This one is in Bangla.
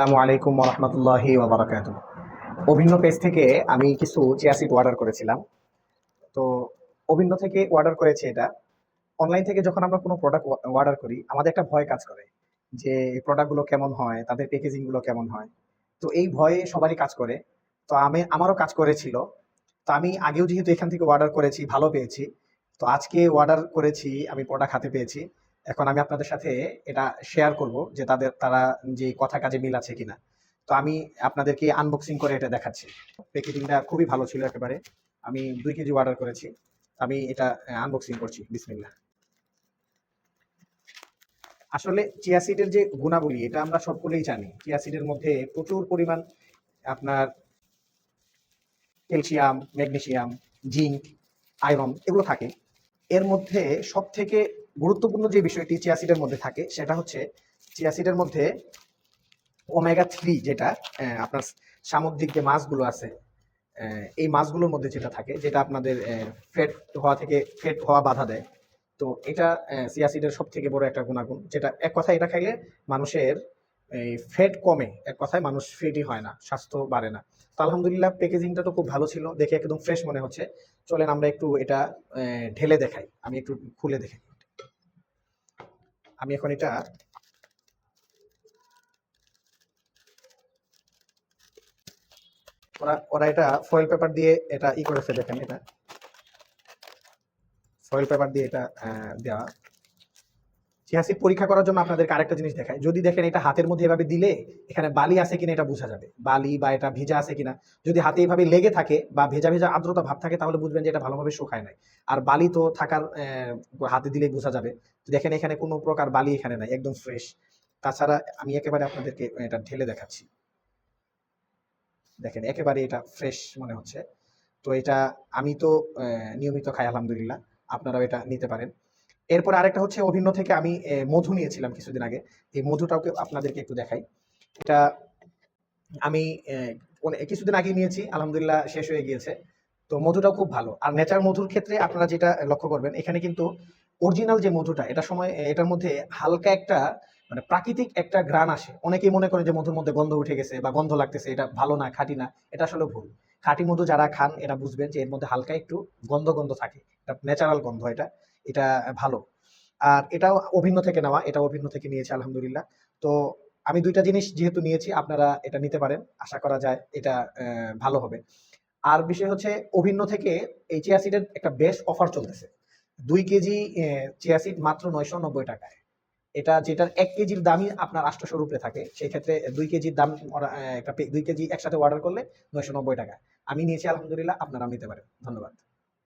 আসসালামু আলাইকুম রহমতুল্লাহি ওবরাকাত অভিন্ন পেজ থেকে আমি কিছু চিয়াসিড অর্ডার করেছিলাম। তো অভিন্ন থেকে অর্ডার করেছি এটা। অনলাইন থেকে যখন আমরা কোনো প্রোডাক্ট অর্ডার করি, আমাদের একটা ভয় কাজ করে যে প্রোডাক্টগুলো কেমন হয়, তাদের প্যাকেজিংগুলো কেমন হয়। তো এই ভয়ে সবারই কাজ করে। তো আমি, আমারও কাজ করেছিল। তো আমি আগেও যেহেতু এখান থেকে অর্ডার করেছি, ভালো পেয়েছি। তো আজকে অর্ডার করেছি, আমি প্রোডাক্ট হাতে পেয়েছি। এখন আমি আপনাদের সাথে এটা শেয়ার করব যে তাদের, তারা যে কথা কাজে মিল আছে কিনা। তো আমি আপনাদেরকে আনবক্সিং করে এটা দেখাচ্ছি। প্যাকেজিংটা খুবই ভালো ছিল একেবারে। আমি দুই কেজি অর্ডার করেছি। আমি এটা আনবক্সিং করছি। বিসমিল্লাহ। আসলে চিয়াসিডের যে গুণাবলী, এটা আমরা সকলেই জানি। চিয়াসিডের মধ্যে প্রচুর পরিমাণ আপনার ক্যালসিয়াম ম্যাগনেসিয়াম জিঙ্ক আয়রন এগুলো থাকে। এর মধ্যে সব থেকে গুরুত্বপূর্ণ যে বিষয়টি চিয়াসিডের মধ্যে থাকে, সেটা হচ্ছে চিয়াসিডের মধ্যে ওমেগা থ্রি যেটা আপনার সামুদ্রিক যে মাছগুলো আছে এই মাছগুলোর মধ্যে যেটা থাকে, যেটা আপনাদের ফ্যাট হওয়া থেকে ফ্যাট হওয়া বাধা দেয়। তো এটা চিয়াসিডের সব থেকে বড় একটা গুণাগুণ, যেটা এক কথায় এটা খাইলে মানুষের, এই ফ্যাট কমে, এক কথায় মানুষ ফেটই হয় না, স্বাস্থ্য বাড়ে না। তো আলহামদুলিল্লাহ প্যাকেজিংটা তো খুব ভালো ছিল, দেখে একদম ফ্রেশ মনে হচ্ছে। চলেন আমরা একটু এটা ঢেলে দেখাই, আমি একটু খুলে দেখাই। আমি এখন এটা ওরা ওরা এটা ফয়েল পেপার দিয়ে এটা ই করেছে দেখেন এটা। ফয়েল পেপার দিয়ে এটা আহ, দেওয়া। চিয়াসিড পরীক্ষা করার জন্য আপনাদেরকে আরেকটা জিনিস দেখায় যদি দেখেন এটা হাতের মধ্যে এভাবে দিলে এখানে বালি আছে কিনা এটা বোঝা যাবে। বালি বা এটা ভিজা আছে কিনা। যদি হাতে এইভাবে লেগে থাকে বা ভেজা ভেজা আর্দ্রতা ভাব থাকে তাহলে বুঝবেন যে এটা ভালোভাবে শুকায় নাই। আর বালি তো থাকার হাতে দিলেই বোঝা যাবে। দেখেন এখানে কোনো প্রকার বালি এখানে নাই, একদম ফ্রেশ তাছাড়া আমি একেবারে আপনাদেরকে এটা ঢেলে দেখাচ্ছি। দেখেন একেবারে এটা ফ্রেশ মনে হচ্ছে। তো এটা আমি তো নিয়মিত খাই, আলহামদুলিল্লাহ। আপনারাও এটা নিতে পারেন। এরপর আরেকটা হচ্ছে অভিন্ন থেকে আমি মধু নিয়েছিলাম কিছুদিন আগে। এই মধুটাও আপনাদেরকে একটু দেখাই। এটা আমি কিছুদিন আগে নিয়েছি, আলহামদুলিল্লাহ শেষ হয়ে গিয়েছে। তো মধুটাও খুব ভালো। আর নেচার মধুর ক্ষেত্রে আপনারা যেটা লক্ষ্য করবেন, এখানে কিন্তু অরিজিনাল যে মধুটা, এটা সময় এটার মধ্যে হালকা একটা মানে প্রাকৃতিক একটা গ্রান আসে। অনেকেই মনে করে যে মধুর মধ্যে গন্ধ উঠে গেছে বা গন্ধ লাগতেছে, এটা ভালো না, খাঁটি না, এটা আসলে ভুল। খাঁটি মধু যারা খান এটা বুঝবেন যে এর মধ্যে হালকা একটু গন্ধ গন্ধ থাকে। এটা ন্যাচারাল গন্ধ এটা। এটা ভালো। আর এটাও অভিন্ন থেকে নেওয়া এটা অভিন্ন থেকে নিয়েছি, আলহামদুলিল্লাহ। তো আমি দুইটা জিনিস যেহেতু নিয়েছি, আপনারা এটা নিতে পারেন। আশা করা যায় এটা ভালো হবে। আর বিষয় হচ্ছে অভিন্ন থেকে এই চিয়াসিডের একটা বেস্ট অফার চলতেছে। দুই কেজি চিয়াসিড মাত্র নয়শো নব্বই টাকায়। এটা যেটার এক কেজির দামই আপনার আটশোশো রুপে থাকে সেই ক্ষেত্রে দুই কেজির দাম একটা দুই কেজি একসাথে অর্ডার করলে নয়শো নব্বই টাকা আমি নিয়েছি, আলহামদুলিল্লাহ আপনারা নিতে পারেন। ধন্যবাদ।